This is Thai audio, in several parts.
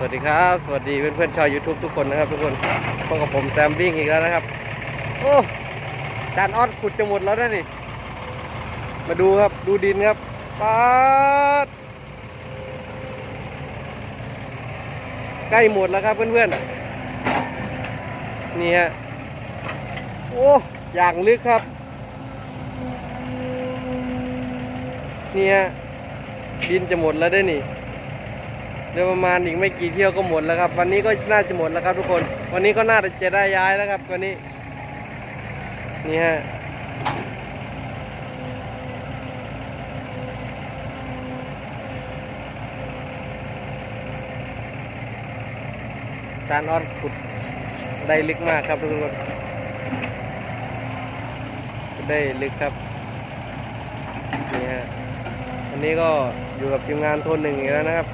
สวัสดีครับ สวัสดีเพื่อนเพื่อนๆชาว YouTube ทุกคนนะครับทุกคนพบกับผมแซมบิ้งอีกแล้วนะครับ โอ้จานออดขุดจะหมดแล้วนะนี่ มาดูครับดูดินครับป๊าดใกล้หมดแล้วครับเพื่อนๆนี่ฮะโอ้อย่างลึกครับนี่ฮะดินจะหมดแล้วด้นี่ เดี๋ยวประมาณอีกไม่กี่เที่ยวก็หมดแล้วครับ วันนี้ก็น่าจะหมดแล้วครับ ทุกคน วันนี้ก็น่าจะได้ย้ายแล้วครับ วันนี้ นี่ฮะการออดขุดได้ลึกมากครับทุกคนได้ลึกครับนี่ฮะวันนี้ก็อยู่กับทีมงานโทนหนึ่งอีกแล้วนะครับ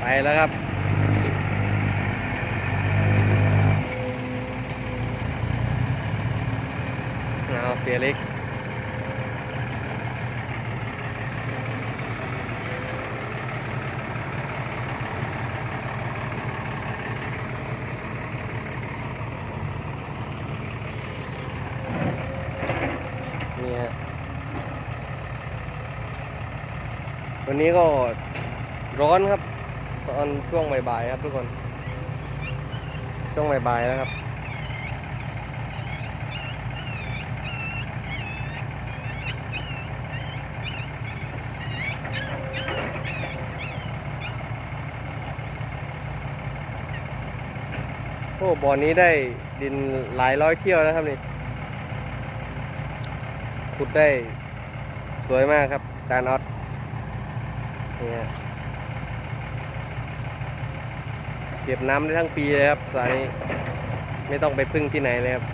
ไปแล้วครับ เอาเสียเล็กนี่ฮะ วันนี้ก็ร้อนครับตอนช่วงบ่ายๆครับทุกคน ช่วงบ่ายๆแล้วครับ โอ้บ่อนี้ได้ดินหลายร้อยเที่ยวนะครับนี่ขุดได้สวยมากครับจานออส นี่เก็บน้ำได้ทั้งปีเลยครับสายนี้ไม่ต้องไปพึ่งที่ไหนเลยครับ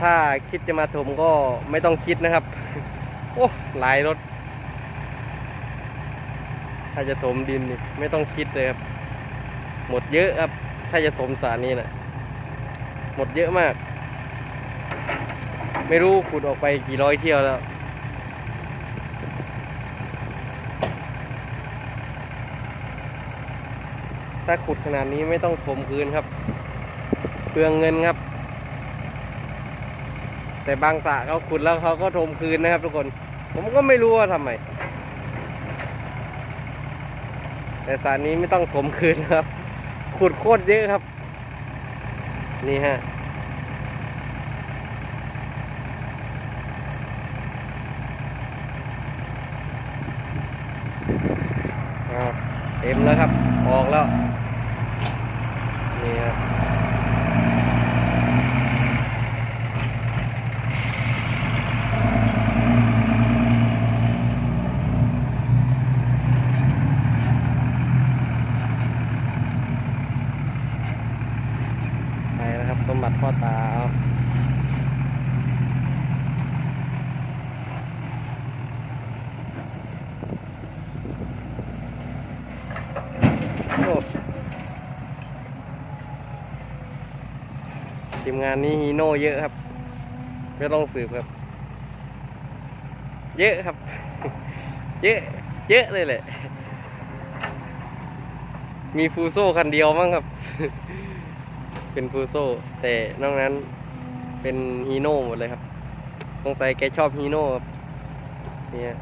ถ้าคิดจะมาถมก็ไม่ต้องคิดนะครับ โอ้หลายรถ ถ้าจะถมดินนี่ไม่ต้องคิดเลยครับ หมดเยอะครับ ถ้าจะถมสารนี้นะหมดเยอะมาก ไม่รู้ขุดออกไปกี่ร้อยเที่ยวแล้ว ถ้าขุดขนาดนี้ไม่ต้องถมคืนครับ เปลืองเงินครับ แต่บางสระเขาขุดแล้วเขาก็ถมคืนนะครับ ทุกคน ผมก็ไม่รู้ว่าทำไม แต่สระนี้ไม่ต้องถมคืนครับ ขุดโคตรเยอะครับ นี่ฮะอ่าเต็มแล้วครับ ออกแล้วนี่ครับไปแล้วครับสมบัติพ่อตาเอา งานนี้ฮีโน่เยอะครับ ไม่ต้องสืบครับ เยอะครับ เยอะ เยอะเลยแหละ มีฟูโซ่คันเดียวมั้งครับ เป็นฟูโซ่ แต่นอกนั้นเป็นฮีโน่หมดเลยครับ สงสัยแกชอบฮีโน่ครับเนี่ย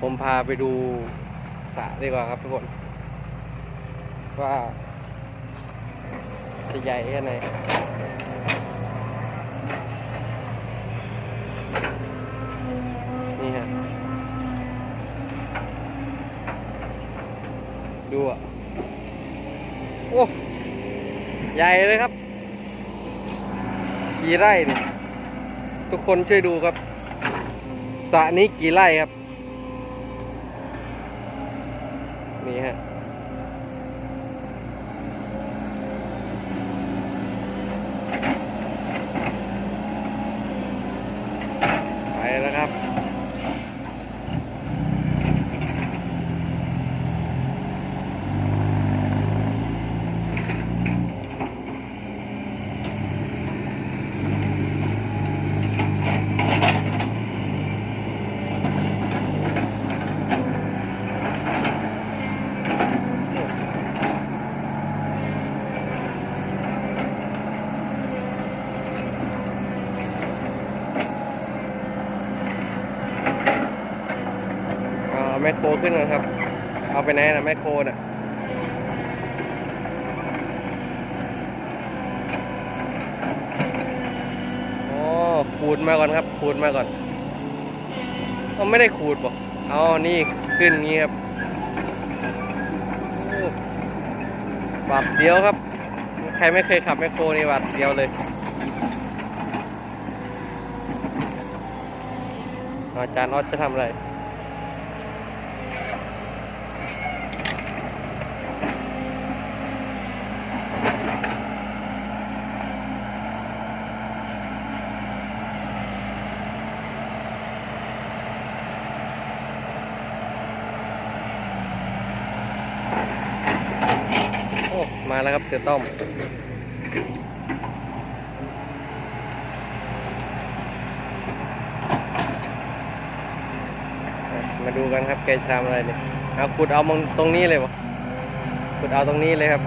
ผมพาไปดูสระดีกว่าครับทุกคน ว่า จะใหญ่แค่ไหนนี่ฮะดูอะ โอ้ ใหญ่เลยครับ กี่ไร่เนี่ย ทุกคนช่วยดูครับสระนี้กี่ไร่ครับ นี่ฮะ ไปแล้วครับ เอาแมคโค รขึ้นนะครับ เอาไปไหนนะแมคโครน่ะอ๋อขูดมาก่อนครับขูดมาก่อนเอาไม่ได้ขูดบอกเอานี่ขึ้นงี้ครับโอ้หวัดเดียวครับ ใครไม่เคยขับแมคโครนี่หวัดเดียวเลยอาจารย์ออสจะทำอะไร โอ้ มาแล้วครับเสือต้อมมาดูกันครับแกจะทำอะไรเนี่ยเอาขุดเอามงตรงนี้เลยวะขุดเอาตรงนี้เลยครับ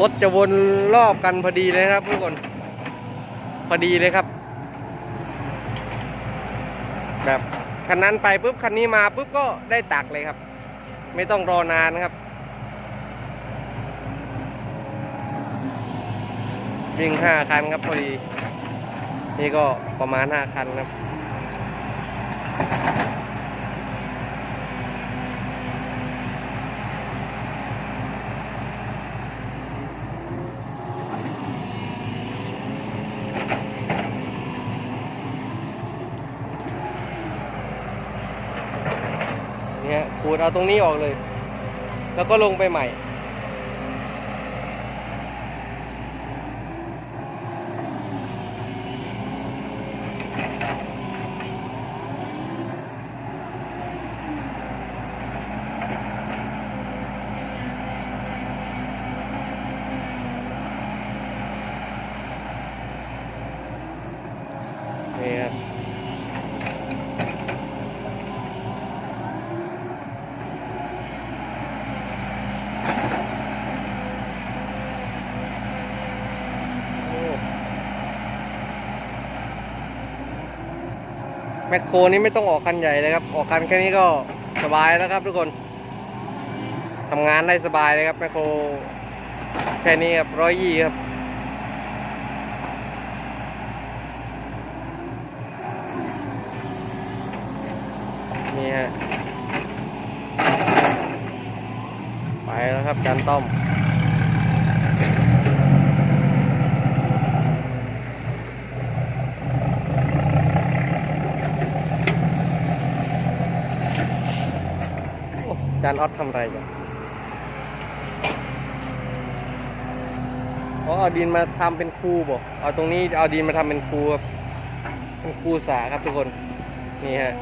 รถจะวนรอบกันพอดีเลยนะครับทุกคน พอดีเลยครับแบบคันนั้นไปปุ๊บคันนี้มาปุ๊บก็ได้ตักเลยครับ ไม่ต้องรอนานนะครับวิ่งห้าคันครับพอดี นี่ก็ประมาณห้าคันครับ ดเอาตรงนี้ออกเลย แล้วก็ลงไปใหม่ นี่ครับ แมคโครนี้ไม่ต้องออกคันใหญ่เลยครับ ออกคันแค่นี้ก็สบายแล้วครับทุกคนทำงานได้สบายเลยครับแมคโครแค่นี้ครับร้อยยี่ครับนี่ฮะไปแล้วครับจานต้อมารย์ออสทำอะไรกันอ๋อเอาดินมาทำเป็นคูบอ่เอาตรงนี้เอาดินมาทำเป็นคูครับเป็นคูสาครับทุกคน นี่ฮะ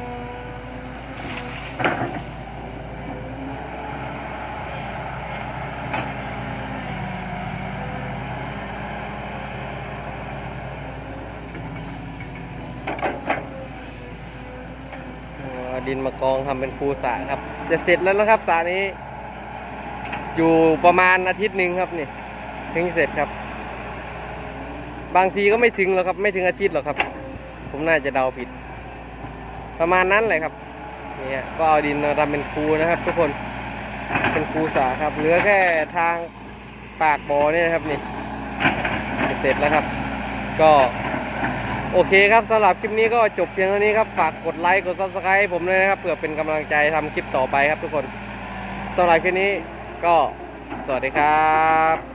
เอาดินมากองทำเป็นคูสระครับ จะเสร็จแล้วนะครับสระนี้ อยู่ประมาณอาทิตย์หนึ่งครับนี่ถึงเสร็จครับ บางทีก็ไม่ถึงหรอกครับ ไม่ถึงอาทิตย์หรอกครับ ผมน่าจะเดาผิด ประมาณนั้นเลยครับเนี่ยก็เอาดินมาทำเป็นคูนะครับ ทุกคนเป็นคูสาครับเหลือแค่ทางปากบ่อเนี่ยครับนี่เสร็จแล้วครับ ก็ โอเคครับสำหรับคลิปนี้ก็จบเพียงเท่านี้ครับ ฝากกดไลค์ กดซับสไครต์ผมด้วยนะครับ เพื่อเป็นกำลังใจทำคลิปต่อไปครับทุกคนสำหรับคลิปนี้ก็สวัสดีครับ